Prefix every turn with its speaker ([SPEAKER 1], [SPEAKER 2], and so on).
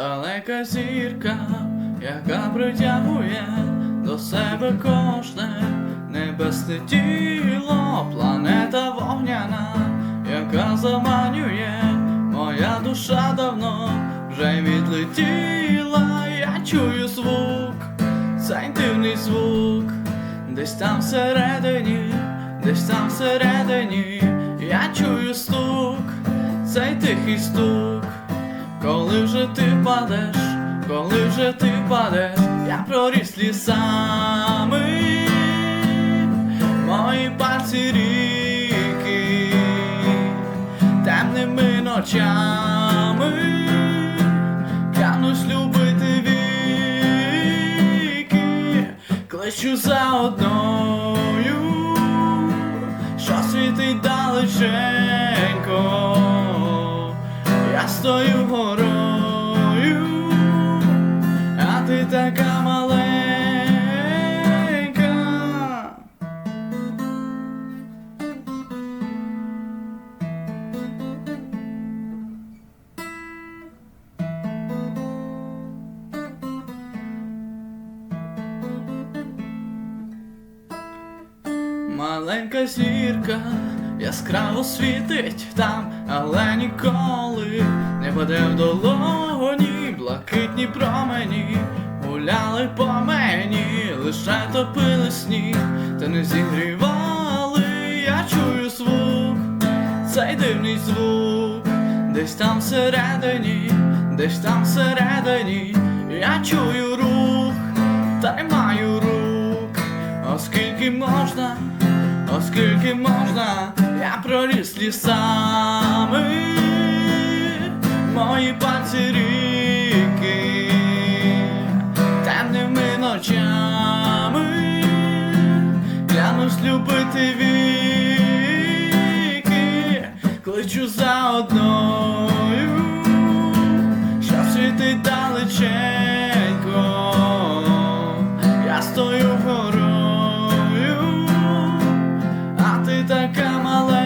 [SPEAKER 1] далека зірка, яка притягує до себе кожне небесне тіло, планета вогняна, яка заманює, моя душа давно вже відлетіла, я чую звук, цей дивний звук, десь там всередині, десь там всередині, я чую стук, цей тихий стук. Коли вже ти впадеш, коли вже ти впадеш, я проріс лісами, мої пальці ріки, темними ночами, клянусь любити віки, кличу за одною, що світить далеченько. Я стою Маленька зірка яскраво світить там, але ніколи не паде в долоні, блакитні промені гуляли по мені, лише топили сніг, та не зігрівали, я чую звук, цей дивний звук, десь там всередині, десь там всередині, я чую рух, та й маю рук, оскільки можна. Оскільки можна, я проріс лісами, мої пальці ріки, темними ночами, клянусь любити віки, кличу за одною, ти така